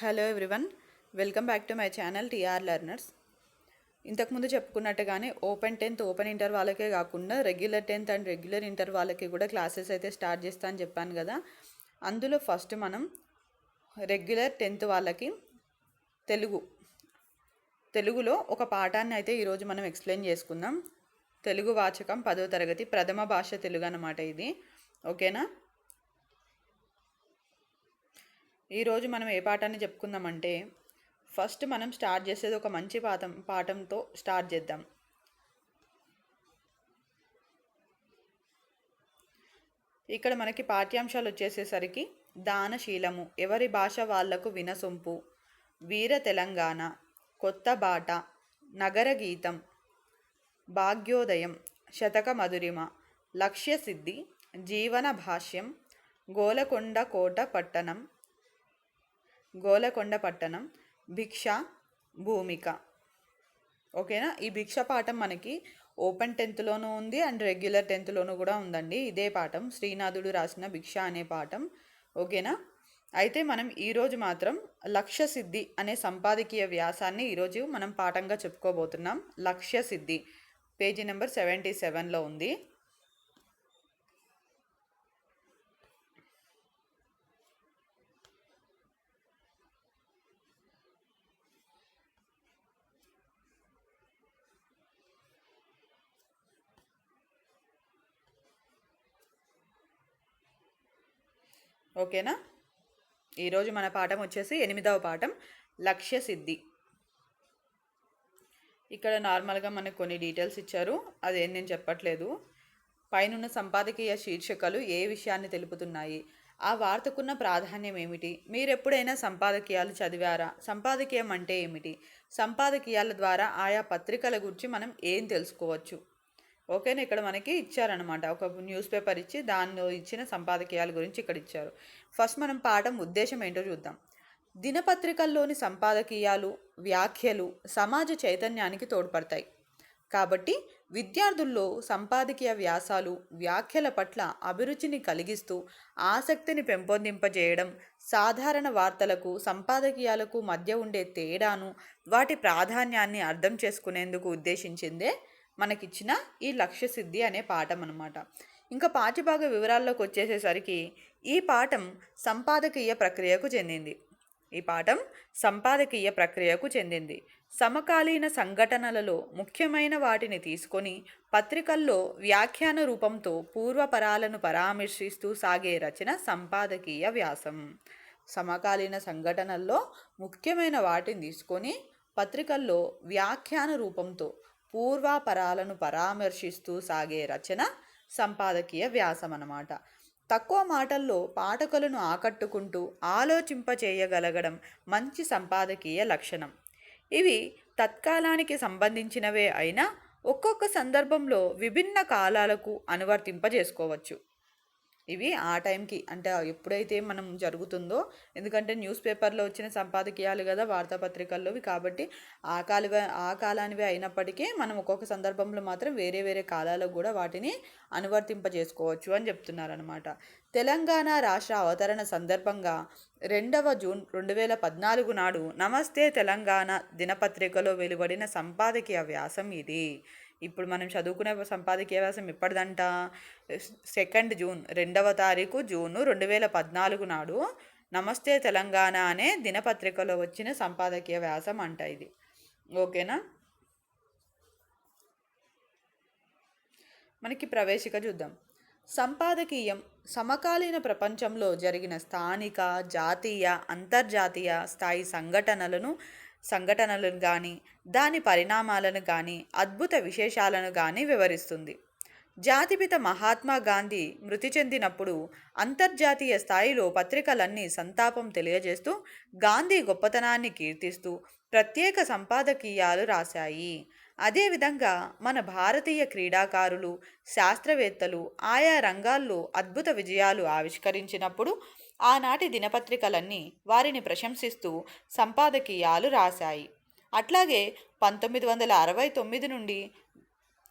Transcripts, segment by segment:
Hello everyone welcome back to my channel TR learners ఇంతకుముందు చెప్పుకున్నట్టుగానే open tenth open inter వాళ్ళకే కాకుండా regular tenth and regular inter వాళ్ళకి కూడా క్లాసెస్ అయితే స్టార్ట్ చేస్తా అని చెప్పాను కదా. అందులో ఫస్ట్ మనం రెగ్యులర్ టెన్త్ వాళ్ళకి తెలుగు తెలుగులో ఒక పాఠాన్ని అయితే ఈరోజు మనం ఎక్స్ప్లెయిన్ చేసుకుందాం. తెలుగు వాచకం పదో తరగతి ప్రథమ భాష తెలుగు అన్నమాట ఇది. ఓకేనా ఈరోజు మనం ఏ పాఠాన్ని చెప్పుకుందామంటే ఫస్ట్ మనం స్టార్ట్ చేసేది ఒక మంచి పాఠం పాఠంతో స్టార్ట్ చేద్దాం. ఇక్కడ మనకి పాఠ్యాంశాలు వచ్చేసేసరికి దానశీలము ఎవరి భాష వాళ్ళకు వినసొంపు వీర తెలంగాణ కొత్త బాట నగర గీతం భాగ్యోదయం శతక మధురిమ లక్ష్యసిద్ధి జీవన భాష్యం గోలకొండ కోట పట్టణం గోలకొండ పట్టణం భిక్ష భూమిక. ఓకేనా? ఈ భిక్ష పాఠం మనకి ఓపెన్ టెన్త్లోనూ ఉంది అండ్ రెగ్యులర్ టెన్త్లోనూ కూడా ఉందండి. ఇదే పాఠం. శ్రీనాథుడు రాసిన భిక్ష అనే పాఠం. ఓకేనా? అయితే మనం ఈరోజు మాత్రం లక్ష్య సిద్ధి అనే సంపాదకీయ వ్యాసాన్ని ఈరోజు మనం పాఠంగా చెప్పుకోబోతున్నాం. లక్ష్య సిద్ధి పేజీ నెంబర్ సెవెంటీ సెవెన్లో ఉంది. ఓకేనా? ఈరోజు మన పాఠం వచ్చేసి ఎనిమిదవ పాఠం లక్ష్య సిద్ధి. ఇక్కడ నార్మల్గా మనకు కొన్ని డీటెయిల్స్ ఇచ్చారు. అదేం నేను చెప్పట్లేదు. పైనున్న సంపాదకీయ శీర్షికలు ఏ విషయాన్ని తెలుపుతున్నాయి? ఆ వార్తకున్న ప్రాధాన్యం ఏమిటి? మీరు ఎప్పుడైనా సంపాదకీయాలు చదివారా? సంపాదకీయం అంటే ఏమిటి? సంపాదకీయాల ద్వారా ఆయా పత్రికల గురించి మనం ఏం తెలుసుకోవచ్చు? ఓకేనా? ఇక్కడ మనకి ఇచ్చారనమాట ఒక న్యూస్ పేపర్ ఇచ్చి దానిలో ఇచ్చిన సంపాదకీయాల గురించి ఇక్కడ ఇచ్చారు. ఫస్ట్ మనం పాఠం ఉద్దేశం ఏంటో చూద్దాం. దినపత్రికల్లోని సంపాదకీయాలు వ్యాఖ్యలు సమాజ చైతన్యానికి తోడ్పడతాయి. కాబట్టి విద్యార్థుల్లో సంపాదకీయ వ్యాసాలు వ్యాఖ్యల పట్ల అభిరుచిని కలిగిస్తూ ఆసక్తిని పెంపొందింపజేయడం సాధారణ వార్తలకు సంపాదకీయాలకు మధ్య ఉండే తేడాను వాటి ప్రాధాన్యాన్ని అర్థం చేసుకునేందుకు ఉద్దేశించిందే మనకిచ్చిన ఈ లక్ష్య సిద్ధి అనే పాఠం అనమాట ఇంకా పాఠ్యభాగ వివరాల్లోకి వచ్చేసేసరికి ఈ పాఠం సంపాదకీయ ప్రక్రియకు చెందింది. ఈ పాఠం సంపాదకీయ ప్రక్రియకు చెందింది. సమకాలీన సంఘటనలలో ముఖ్యమైన వాటిని తీసుకొని పత్రికల్లో వ్యాఖ్యాన రూపంతో పూర్వపరాలను పరామర్శిస్తూ సాగే రచన సంపాదకీయ వ్యాసం. సమకాలీన సంఘటనల్లో ముఖ్యమైన వాటిని తీసుకొని పత్రికల్లో వ్యాఖ్యాన రూపంతో పూర్వాపరాలను పరామర్శిస్తూ సాగే రచన సంపాదకీయ వ్యాసం అన్నమాట తక్కువ మాటల్లో పాఠకులను ఆకట్టుకుంటూ ఆలోచింపచేయగలగడం మంచి సంపాదకీయ లక్షణం. ఇవి తత్కాలానికి సంబంధించినవే అయినా ఒక్కొక్క సందర్భంలో విభిన్న కాలాలకు అనువర్తింపజేసుకోవచ్చు. ఇవి ఆ టైంకి. అంటే ఎప్పుడైతే మనం జరుగుతుందో ఎందుకంటే న్యూస్ పేపర్లో వచ్చిన సంపాదకీయాలు కదా వార్తాపత్రికల్లోవి కాబట్టి ఆ కాలువ ఆ కాలానివి అయినప్పటికీ మనం ఒక్కొక్క సందర్భంలో మాత్రం వేరే వేరే కాలాలకు కూడా వాటిని అనువర్తింపజేసుకోవచ్చు అని చెప్తున్నారనమాట తెలంగాణ రాష్ట్ర అవతరణ సందర్భంగా రెండవ జూన్ రెండు వేల పద్నాలుగు నాడు నమస్తే తెలంగాణ దినపత్రికలో వెలువడిన సంపాదకీయ వ్యాసం ఇది. ఇప్పుడు మనం చదువుకునే సంపాదకీయ వ్యాసం ఎప్పటిదంట సెకండ్ జూన్ రెండవ తారీఖు జూను రెండు వేల పద్నాలుగు నాడు నమస్తే తెలంగాణ అనే దినపత్రికలో వచ్చిన సంపాదకీయ వ్యాసం అంట ఇది. ఓకేనా? మనకి ప్రవేశిక చూద్దాం. సంపాదకీయం సమకాలీన ప్రపంచంలో జరిగిన స్థానిక జాతీయ అంతర్జాతీయ స్థాయి సంఘటనలను సంఘటనలను కానీ దాని పరిణామాలను కానీ అద్భుత విశేషాలను కానీ వివరిస్తుంది. జాతిపిత మహాత్మా గాంధీ మృతి చెందినప్పుడు అంతర్జాతీయ స్థాయిలో పత్రికలన్నీ సంతాపం తెలియజేస్తూ గాంధీ గొప్పతనాన్ని కీర్తిస్తూ ప్రత్యేక సంపాదకీయాలు రాశాయి. అదేవిధంగా మన భారతీయ క్రీడాకారులు శాస్త్రవేత్తలు ఆయా రంగాల్లో అద్భుత విజయాలు ఆవిష్కరించినప్పుడు ఆనాటి దినపత్రికలన్నీ వారిని ప్రశంసిస్తూ సంపాదకీయాలు రాశాయి. అట్లాగే పంతొమ్మిది వందల అరవై తొమ్మిది నుండి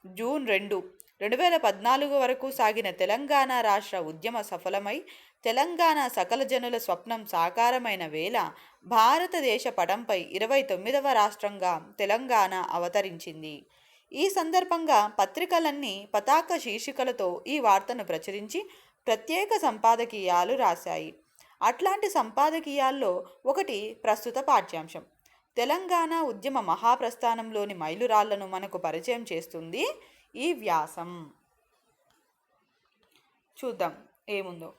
జూన్ రెండు రెండు వేల పద్నాలుగు వరకు సాగిన తెలంగాణ రాష్ట్ర ఉద్యమ సఫలమై తెలంగాణ సకల జనుల స్వప్నం సాకారమైన వేళ భారతదేశ పటంపై ఇరవై తొమ్మిదవ రాష్ట్రంగా తెలంగాణ అవతరించింది. ఈ సందర్భంగా పత్రికలన్నీ పతాక శీర్షికలతో ఈ వార్తను ప్రచురించి ప్రత్యేక సంపాదకీయాలు రాశాయి. అట్లాంటి సంపాదకీయాల్లో ఒకటి ప్రస్తుత పాఠ్యాంశం. తెలంగాణ ఉద్యమ మహాప్రస్థానంలోని మైలురాళ్ళను మనకు పరిచయం చేస్తుంది ఈ వ్యాసం. చూద్దాం ఏముందో.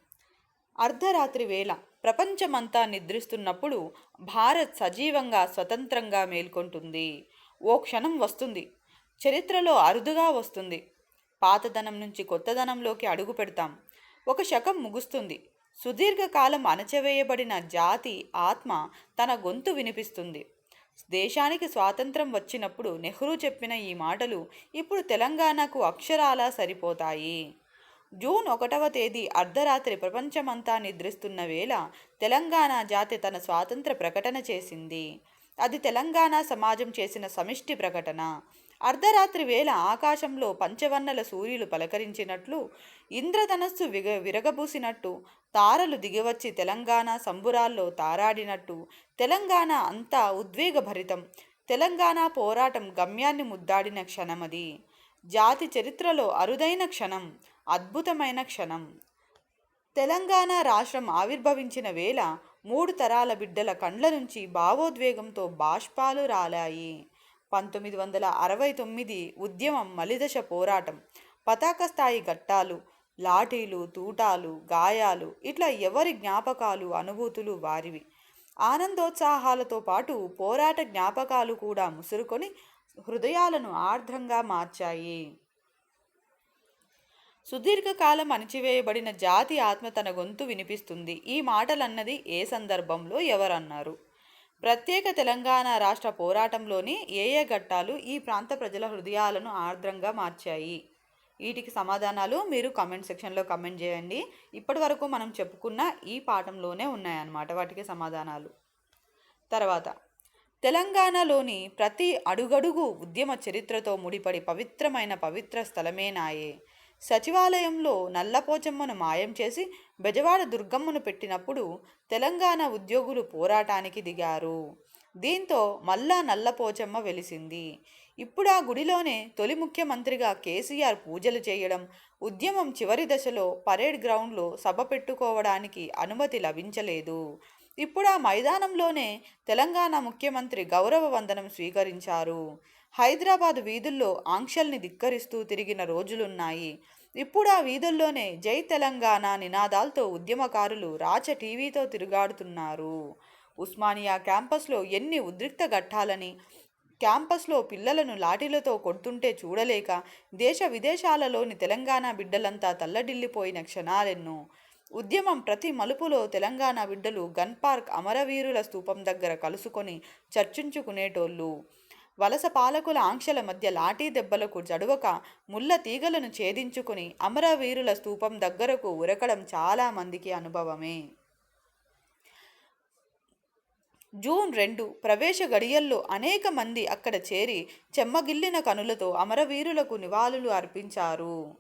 అర్ధరాత్రి వేళ ప్రపంచమంతా నిద్రిస్తున్నప్పుడు భారత్ సజీవంగా స్వతంత్రంగా మేల్కొంటుంది. ఓ క్షణం వస్తుంది. చరిత్రలో అరుదుగా వస్తుంది. పాతదనం నుంచి కొత్తదనంలోకి అడుగు పెడతాం. ఒక శకం ముగుస్తుంది. సుదీర్ఘకాలం అణచవేయబడిన జాతి ఆత్మ తన గొంతు వినిపిస్తుంది. దేశానికి స్వాతంత్రం వచ్చినప్పుడు నెహ్రూ చెప్పిన ఈ మాటలు ఇప్పుడు తెలంగాణకు అక్షరాలా సరిపోతాయి. జూన్ ఒకటవ తేదీ అర్ధరాత్రి ప్రపంచమంతా నిద్రిస్తున్న వేళ తెలంగాణ జాతి తన స్వాతంత్ర ప్రకటన చేసింది. అది తెలంగాణ సమాజం చేసిన సమిష్టి ప్రకటన. అర్ధరాత్రి వేళ ఆకాశంలో పంచవర్ణల సూర్యులు పలకరించినట్లు ఇంద్రధనస్సు విగ విరగబూసినట్టు తారలు దిగివచ్చి తెలంగాణ సంబురాల్లో తారాడినట్టు తెలంగాణ అంతా ఉద్వేగభరితం తెలంగాణ పోరాటం గమ్యాన్ని ముద్దాడిన క్షణమది. జాతి చరిత్రలో అరుదైన క్షణం అద్భుతమైన క్షణం. తెలంగాణ రాష్ట్రం ఆవిర్భవించిన వేళ మూడు తరాల బిడ్డల కండ్ల నుంచి భావోద్వేగంతో బాష్పాలు రాలాయి. పంతొమ్మిది వందల అరవై తొమ్మిది ఉద్యమం మలిదశ పోరాటం. పతాక స్థాయి ఘట్టాలు లాఠీలు తూటాలు గాయాలు ఇట్లా ఎవరి జ్ఞాపకాలు అనుభూతులు వారివి. ఆనందోత్సాహాలతో పాటు పోరాట జ్ఞాపకాలు కూడా ముసురుకొని హృదయాలను ఆర్ద్రంగా మార్చాయి. సుదీర్ఘకాలం అణిచివేయబడిన జాతి ఆత్మ తన గొంతు వినిపిస్తుంది. ఈ మాటలన్నది ఏ సందర్భంలో ఎవరన్నారు? ప్రత్యేక తెలంగాణ రాష్ట్ర పోరాటంలోని ఏ ఏ ఘట్టాలు ఈ ప్రాంత ప్రజల హృదయాలను ఆర్ద్రంగా మార్చాయి. వీటికి సమాధానాలు మీరు కామెంట్ సెక్షన్లో కమెంట్ చేయండి. ఇప్పటి వరకు మనం చెప్పుకున్న ఈ పాఠంలోనే ఉన్నాయన్నమాట వాటికి సమాధానాలు. తర్వాత తెలంగాణలోని ప్రతి అడుగడుగు ఉద్యమ చరిత్రతో ముడిపడి పవిత్రమైన పవిత్ర స్థలమేనాయే సచివాలయంలో నల్లపోచమ్మను మాయం చేసి బెజవాడ దుర్గమ్మను పెట్టినప్పుడు తెలంగాణ ఉద్యోగులు పోరాటానికి దిగారు. దీంతో మళ్ళా నల్లపోచమ్మ వెలిసింది. ఇప్పుడు ఆ గుడిలోనే తొలి ముఖ్యమంత్రిగా కేసీఆర్ పూజలు చేయడం ఉద్యమం చివరి దశలో పరేడ్ గ్రౌండ్లో సభ పెట్టుకోవడానికి అనుమతి లభించలేదు. ఇప్పుడు ఆ మైదానంలోనే తెలంగాణ ముఖ్యమంత్రి గౌరవ వందనం స్వీకరించారు. హైదరాబాద్ వీధుల్లో ఆంక్షల్ని ధిక్కరిస్తూ తిరిగిన రోజులున్నాయి. ఇప్పుడు ఆ వీధుల్లోనే జై తెలంగాణ నినాదాలతో ఉద్యమకారులు రాచ టీవీతో తిరుగాడుతున్నారు. ఉస్మానియా క్యాంపస్లో ఎన్ని ఉద్రిక్త ఘట్టాలని క్యాంపస్లో పిల్లలను లాఠీలతో కొడుతుంటే చూడలేక దేశ విదేశాలలోని తెలంగాణ బిడ్డలంతా తల్లడిల్లిపోయిన క్షణాలెన్నో. ఉద్యమం ప్రతి మలుపులో తెలంగాణ బిడ్డలు గన్ పార్క్ అమరవీరుల స్థూపం దగ్గర కలుసుకొని చర్చించుకునేటోళ్ళు. వలస పాలకుల ఆంక్షల మధ్య లాఠీ దెబ్బలకు జడువక ముళ్ళ తీగలను ఛేదించుకుని అమరవీరుల స్తూపం దగ్గరకు ఉరకడం చాలా మందికి అనుభవమే. జూన్ రెండు ప్రవేశ గడియల్లో అనేక మంది అక్కడ చేరి చెమ్మగిల్లిన కనులతో అమరవీరులకు నివాళులు అర్పించారు.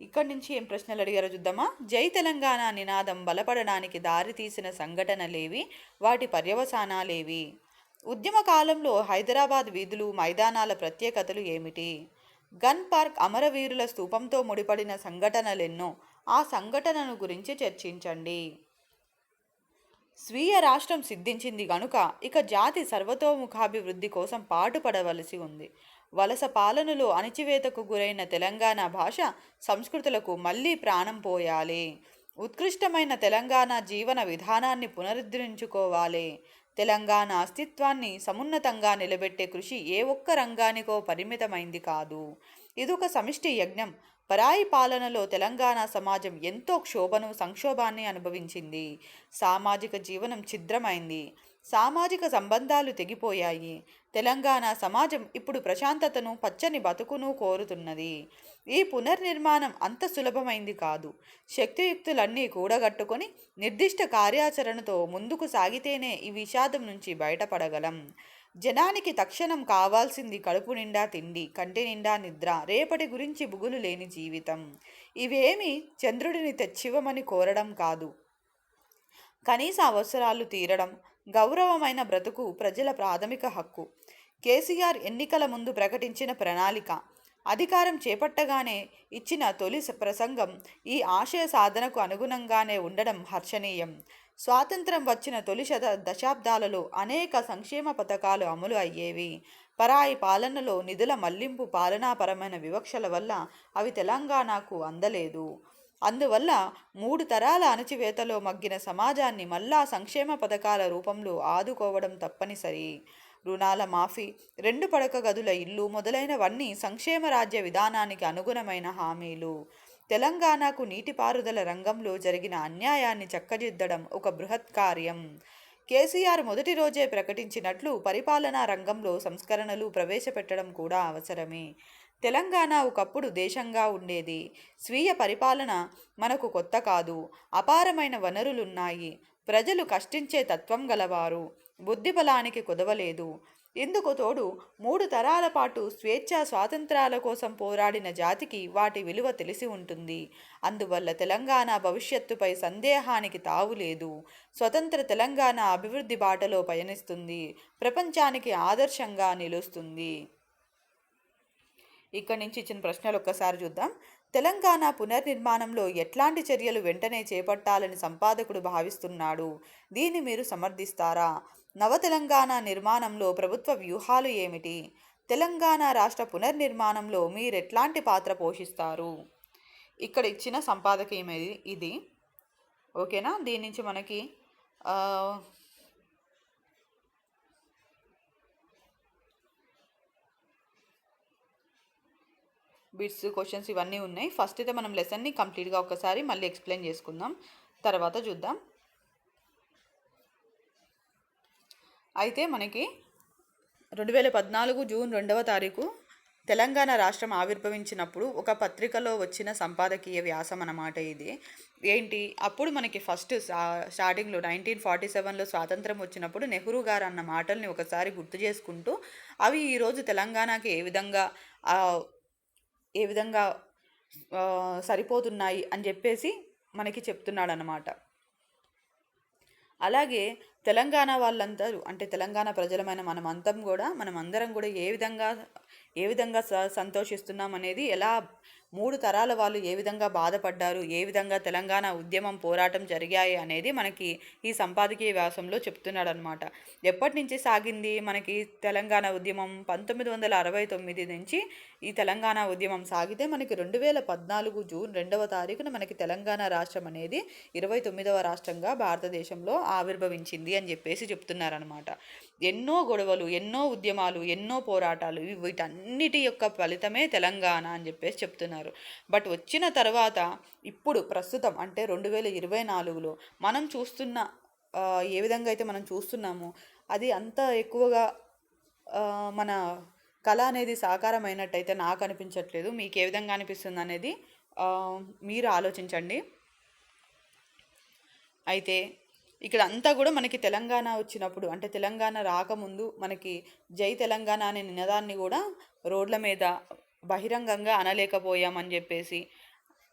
ఇక్కడి నుంచి ఏం ప్రశ్నలు అడిగారో చూద్దామా? జై తెలంగాణ నినాదం బలపడడానికి దారితీసిన సంఘటనలేవి? వాటి పర్యవసానాలేవి? ఉద్యమ కాలంలో హైదరాబాద్ వీధులు మైదానాల ప్రత్యేకతలు ఏమిటి? గన్ పార్క్ అమరవీరుల స్తూపంతో ముడిపడిన సంఘటనలెన్నో ఆ సంఘటనను గురించి చర్చించండి. స్వీయ రాష్ట్రం సిద్ధించింది గనుక ఇక జాతి సర్వతోముఖాభివృద్ధి కోసం పాటుపడవలసి ఉంది. వలస పాలనలో అణిచివేతకు గురైన తెలంగాణ భాష సంస్కృతులకు మళ్ళీ ప్రాణం పోయాలి. ఉత్కృష్టమైన తెలంగాణ జీవన విధానాన్ని పునరుద్ధరించుకోవాలి. తెలంగాణ అస్తిత్వాన్ని సమున్నతంగా నిలబెట్టే కృషి ఏ ఒక్క రంగానికో పరిమితమైంది కాదు. ఇదొక సమిష్టి యజ్ఞం. పరాయి పాలనలో తెలంగాణ సమాజం ఎంతో క్షోభను సంక్షోభాన్ని అనుభవించింది. సామాజిక జీవనం ఛిద్రమైంది. సామాజిక సంబంధాలు తెగిపోయాయి. తెలంగాణ సమాజం ఇప్పుడు ప్రశాంతతను పచ్చని బతుకును కోరుతున్నది. ఈ పునర్నిర్మాణం అంత సులభమైంది కాదు. శక్తియుక్తులన్నీ కూడగట్టుకొని నిర్దిష్ట కార్యాచరణతో ముందుకు సాగితేనే ఈ విషాదం నుంచి బయటపడగలం. జనానికి తక్షణం కావాల్సింది కడుపు నిండా తిండి కంటి నిండా నిద్ర రేపటి గురించి బుగులు లేని జీవితం. ఇవేమి చంద్రుడిని తెచ్చివ్వమని కోరడం కాదు. కనీస అవసరాలు తీరడం గౌరవమైన బ్రతుకు ప్రజల ప్రాథమిక హక్కు. కేసీఆర్ ఎన్నికల ముందు ప్రకటించిన ప్రణాళిక అధికారం చేపట్టగానే ఇచ్చిన తొలి ప్రసంగం ఈ ఆశయ సాధనకు అనుగుణంగానే ఉండడం హర్షణీయం. స్వాతంత్రం వచ్చిన తొలి శత దశాబ్దాలలో అనేక సంక్షేమ పథకాలు అమలు అయ్యేవి. పరాయి పాలనలో నిధుల మళ్ళింపు పాలనాపరమైన వివక్షల వల్ల అవి తెలంగాణకు అందలేదు. అందువల్ల మూడు తరాల అణచివేతలో మగ్గిన సమాజాన్ని మళ్ళా సంక్షేమ పథకాల రూపంలో ఆదుకోవడం తప్పనిసరి. రుణాల మాఫీ రెండు పడక గదుల ఇల్లు మొదలైనవన్నీ సంక్షేమ రాజ్య విధానానికి అనుగుణమైన హామీలు. తెలంగాణకు నీటిపారుదల రంగంలో జరిగిన అన్యాయాన్ని చక్కదిద్దడం ఒక బృహత్ కార్యం. కేసీఆర్ మొదటి రోజే ప్రకటించినట్లు పరిపాలనా రంగంలో సంస్కరణలు ప్రవేశపెట్టడం కూడా అవసరమే. తెలంగాణ ఒకప్పుడు దేశంగా ఉండేది. స్వీయ పరిపాలన మనకు కొత్త కాదు. అపారమైన వనరులున్నాయి. ప్రజలు కష్టించే తత్వం గలవారు. బుద్ధిబలానికి కుదవలేదు. ఇందుకు తోడు మూడు తరాల పాటు స్వేచ్ఛా స్వాతంత్రాల కోసం పోరాడిన జాతికి వాటి విలువ తెలిసి ఉంటుంది. అందువల్ల తెలంగాణ భవిష్యత్తుపై సందేహానికి తావులేదు స్వతంత్ర తెలంగాణ అభివృద్ధి బాటలో పయనిస్తుంది. ప్రపంచానికి ఆదర్శంగా నిలుస్తుంది. ఇక్కడి నుంచి ఇచ్చిన ప్రశ్నలు ఒక్కసారి చూద్దాం. తెలంగాణ పునర్నిర్మాణంలో ఎట్లాంటి చర్యలు వెంటనే చేపట్టాలని సంపాదకుడు భావిస్తున్నాడు. దీన్ని మీరు సమర్థిస్తారా? నవ తెలంగాణ నిర్మాణంలో ప్రభుత్వ వ్యూహాలు ఏమిటి? తెలంగాణ రాష్ట్ర పునర్నిర్మాణంలో మీరు ఎట్లాంటి పాత్ర పోషిస్తారు? ఇక్కడ ఇచ్చిన సంపాదకీయం ఇది ఇది. ఓకేనా? దీని నుంచి మనకి బిట్స్ క్వశ్చన్స్ ఇవన్నీ ఉన్నాయి. ఫస్ట్ అయితే మనం లెసన్ని కంప్లీట్గా ఒకసారి మళ్ళీ ఎక్స్ప్లెయిన్ చేసుకుందాం. తర్వాత చూద్దాం. అయితే మనకి రెండు వేల పద్నాలుగు జూన్ రెండవ తారీఖు తెలంగాణ రాష్ట్రం ఆవిర్భవించినప్పుడు ఒక పత్రికలో వచ్చిన సంపాదకీయ వ్యాసం అన్నమాట ఇది. ఏంటి? అప్పుడు మనకి ఫస్ట్ స్టార్టింగ్లో నైన్టీన్ ఫార్టీ సెవెన్లో స్వాతంత్రం వచ్చినప్పుడు నెహ్రూ గారు అన్న మాటల్ని ఒకసారి గుర్తు చేసుకుంటూ అవి ఈరోజు తెలంగాణకి ఏ విధంగా ఏ విధంగా సరిపోతున్నాయి అని చెప్పేసి మనకి చెప్తున్నాడు అనమాట అలాగే తెలంగాణ వాళ్ళందరూ అంటే తెలంగాణ ప్రజలమైన మనం అంతం కూడా మనం అందరం కూడా ఏ విధంగా ఏ విధంగా స సంతోషిస్తున్నాం అనేది ఎలా మూడు తరాల వాళ్ళు ఏ విధంగా బాధపడ్డారు ఏ విధంగా తెలంగాణ ఉద్యమం పోరాటం జరిగాయి అనేది మనకి ఈ సంపాదకీయ వ్యాసంలో చెప్తున్నాడు అనమాట ఎప్పటి నుంచి సాగింది మనకి తెలంగాణ ఉద్యమం? పంతొమ్మిది వందల అరవై తొమ్మిది నుంచి ఈ తెలంగాణ ఉద్యమం సాగితే మనకి రెండు వేల పద్నాలుగు జూన్ రెండవ తారీఖున మనకి తెలంగాణ రాష్ట్రం అనేది ఇరవై తొమ్మిదవ రాష్ట్రంగా భారతదేశంలో ఆవిర్భవించింది అని చెప్పేసి చెప్తున్నారనమాట ఎన్నో గొడవలు ఎన్నో ఉద్యమాలు ఎన్నో పోరాటాలు వీటన్నిటి యొక్క ఫలితమే తెలంగాణ అని చెప్పేసి చెప్తున్నారు. బట్ వచ్చిన తర్వాత ఇప్పుడు ప్రస్తుతం అంటే రెండు వేల ఇరవై నాలుగులో మనం చూస్తున్న ఏ విధంగా అయితే మనం చూస్తున్నామో అది అంత ఎక్కువగా మన కళ అనేది సాకారం అయినట్టయితే నాకు అనిపించట్లేదు మీకు ఏ విధంగా అనిపిస్తుంది అనేది మీరు ఆలోచించండి. అయితే ఇక్కడ అంతా కూడా మనకి తెలంగాణ వచ్చినప్పుడు అంటే తెలంగాణ రాకముందు మనకి జై తెలంగాణ అనే నినాదాన్ని కూడా రోడ్ల మీద బహిరంగంగా అనలేకపోయామని చెప్పేసి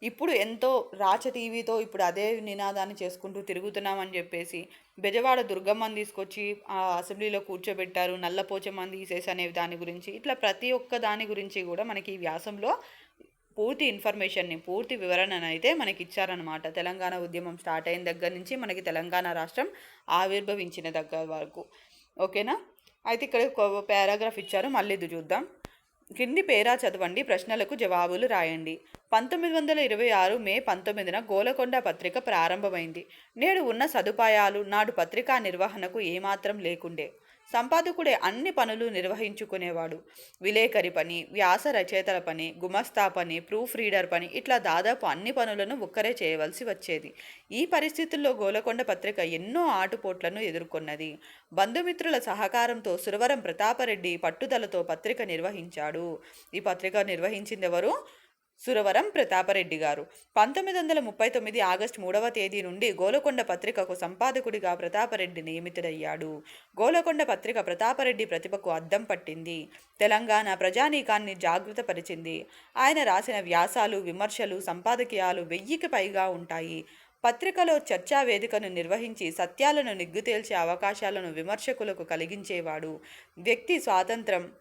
ఇప్పుడు ఎంతో రాచ టీవీతో ఇప్పుడు అదే నినాదాన్ని చేసుకుంటూ తిరుగుతున్నామని చెప్పేసి బెజవాడ దుర్గమ్మని తీసుకొచ్చి ఆ అసెంబ్లీలో కూర్చోబెట్టారు నల్లపోచమ్మని తీసేసి అనే దాని గురించి. ఇట్లా ప్రతి ఒక్క దాని గురించి కూడా మనకి ఈ వ్యాసంలో పూర్తి ఇన్ఫర్మేషన్ని పూర్తి వివరణను అయితే మనకి ఇచ్చారనమాట తెలంగాణ ఉద్యమం స్టార్ట్ అయిన దగ్గర నుంచి మనకి తెలంగాణ రాష్ట్రం ఆవిర్భవించిన దగ్గర వరకు. ఓకేనా? అయితే ఇక్కడ ఒక పారాగ్రాఫ్ ఇచ్చారు మళ్ళీ ఇది చూద్దాం. కింది పేరా చదవండి ప్రశ్నలకు జవాబులు రాయండి. పంతొమ్మిది వందల ఇరవై ఆరు మే పంతొమ్మిదిన గోలకొండ పత్రిక ప్రారంభమైంది. నేడు ఉన్న సదుపాయాలు నాడు పత్రికా నిర్వహణకు ఏమాత్రం లేకుండే. సంపాదకుడే అన్ని పనులు నిర్వహించుకునేవాడు. విలేకరి పని వ్యాస రచయితల పని గుమస్తా పని ప్రూఫ్ రీడర్ పని ఇట్లా దాదాపు అన్ని పనులను ఒక్కరే చేయవలసి వచ్చేది. ఈ పరిస్థితుల్లో గోలకొండ పత్రిక ఎన్నో ఆటుపోట్లను ఎదుర్కొన్నది. బంధుమిత్రుల సహకారంతో సురవరం ప్రతాపరెడ్డి పట్టుదలతో పత్రిక నిర్వహించాడు. ఈ పత్రిక నిర్వహించింది ఎవరు సురవరం ప్రతాపరెడ్డి గారు. పంతొమ్మిది వందల ముప్పై తొమ్మిది ఆగస్టు మూడవ తేదీ నుండి గోలకొండ పత్రికకు సంపాదకుడిగా ప్రతాపరెడ్డి నియమితుడయ్యాడు. గోలకొండ పత్రిక ప్రతాపరెడ్డి ప్రతిభకు అద్దం పట్టింది. తెలంగాణ ప్రజానీకాన్ని జాగృతపరిచింది. ఆయన రాసిన వ్యాసాలు విమర్శలు సంపాదకీయాలు వెయ్యికి పైగా ఉంటాయి. పత్రికలో చర్చా వేదికను నిర్వహించి సత్యాలను నిగ్గుతేల్చే అవకాశాలను విమర్శకులకు కలిగించేవాడు. వ్యక్తి స్వాతంత్రం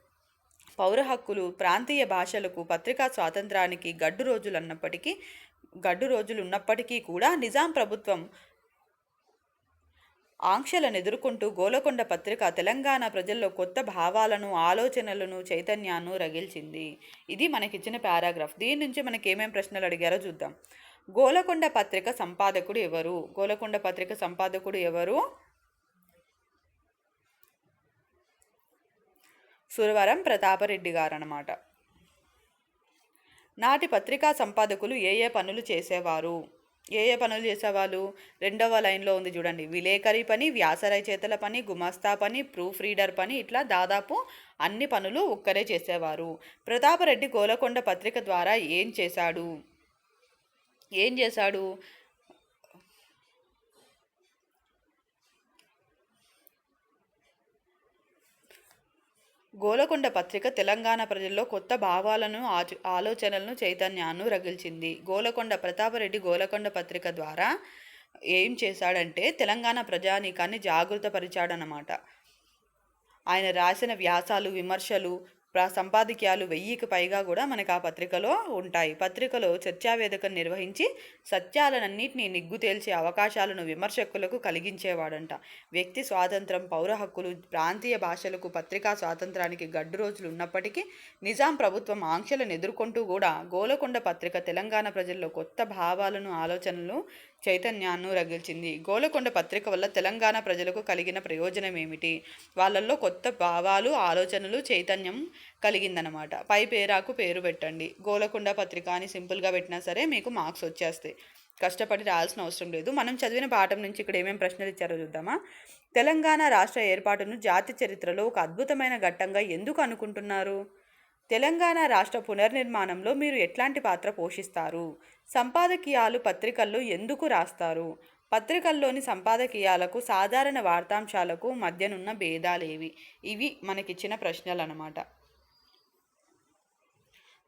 పౌర హక్కులు ప్రాంతీయ భాషలకు పత్రికా స్వాతంత్రానికి గడ్డు రోజులు అన్నప్పటికీ గడ్డు రోజులు ఉన్నప్పటికీ కూడా నిజాం ప్రభుత్వం ఆంక్షలను ఎదుర్కొంటూ గోలకొండ పత్రిక తెలంగాణ ప్రజల్లో కొత్త భావాలను ఆలోచనలను చైతన్యాన్ని రగిల్చింది. ఇది మనకిచ్చిన పారాగ్రాఫ్. దీని నుంచి మనకి ఏమేమి ప్రశ్నలు అడిగారో చూద్దాం. గోలకొండ పత్రిక సంపాదకుడు ఎవరు? గోలకొండ పత్రిక సంపాదకుడు ఎవరు? సురవరం ప్రతాపరెడ్డి గారు అన్నమాట నాటి పత్రికా సంపాదకులు ఏ ఏ పనులు చేసేవారు? ఏ ఏ పనులు చేసేవాళ్ళు? రెండవ లైన్లో ఉంది చూడండి. విలేకరి పని వ్యాసరచయితల పని గుమస్తా పని ప్రూఫ్ రీడర్ పని ఇట్లా దాదాపు అన్ని పనులు ఒక్కరే చేసేవారు. ప్రతాపరెడ్డి గోలకొండ పత్రిక ద్వారా ఏం చేశాడు? ఏం చేశాడు? గోలకొండ పత్రిక తెలంగాణ ప్రజల్లో కొత్త భావాలను ఆచ ఆలోచనలను చైతన్యాన్ని రగిల్చింది. గోలకొండ ప్రతాపరెడ్డి గోలకొండ పత్రిక ద్వారా ఏం చేశాడంటే తెలంగాణ ప్రజానీకాన్ని జాగృతపరిచాడనమాట ఆయన రాసిన వ్యాసాలు విమర్శలు సంపాదకీయాలు వెయ్యికి పైగా కూడా మనకు ఆ పత్రికలో ఉంటాయి. పత్రికలో చర్చావేదికను నిర్వహించి సత్యాలనన్నింటినీ నిగ్గు తేల్చే అవకాశాలను విమర్శకులకు కలిగించేవాడంట. వ్యక్తి స్వాతంత్రం పౌర హక్కులు ప్రాంతీయ భాషలకు పత్రికా స్వాతంత్రానికి గడ్డు రోజులు ఉన్నప్పటికీ నిజాం ప్రభుత్వం ఆంక్షలను ఎదుర్కొంటూ కూడా గోలకొండ పత్రిక తెలంగాణ ప్రజల్లో కొత్త భావాలను ఆలోచనలు చైతన్యాన్ని రగిల్చింది. గోలకొండ పత్రిక వల్ల తెలంగాణ ప్రజలకు కలిగిన ప్రయోజనం ఏమిటి వాళ్ళల్లో కొత్త భావాలు ఆలోచనలు చైతన్యం కలిగిందనమాట పై పేరాకు పేరు పెట్టండి. గోలకొండ పత్రిక అని సింపుల్గా పెట్టినా సరే మీకు మార్క్స్ వచ్చేస్తాయి. కష్టపడి రాయాల్సిన అవసరం లేదు. మనం చదివిన పాఠం నుంచి ఇక్కడ ఏమేమి ప్రశ్నలు ఇచ్చారో చూద్దామా? తెలంగాణ రాష్ట్ర ఏర్పాటును జాతి చరిత్రలో ఒక అద్భుతమైన ఘట్టంగా ఎందుకు అనుకుంటున్నారు? తెలంగాణ రాష్ట్ర పునర్నిర్మాణంలో మీరు ఎట్లాంటి పాత్ర పోషిస్తారు? సంపాదకీయాలు పత్రికల్లో ఎందుకు రాస్తారు? పత్రికల్లోని సంపాదకీయాలకు సాధారణ వార్తాంశాలకు మధ్యనున్న భేదాలేవి? ఇవి మనకిచ్చిన ప్రశ్నలు అన్నమాట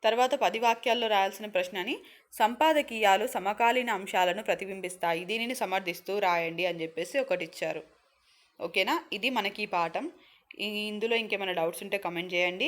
తర్వాత పది వాక్యాల్లో రాయాల్సిన ప్రశ్నని సంపాదకీయాలు సమకాలీన అంశాలను ప్రతిబింబిస్తాయి. దీనిని సమర్థిస్తూ రాయండి అని చెప్పేసి ఒకటి ఇచ్చారు ఓకేనా? ఇది మనకి ఈ పాఠం. ఇందులో ఇంకేమైనా డౌట్స్ ఉంటే కమెంట్ చేయండి.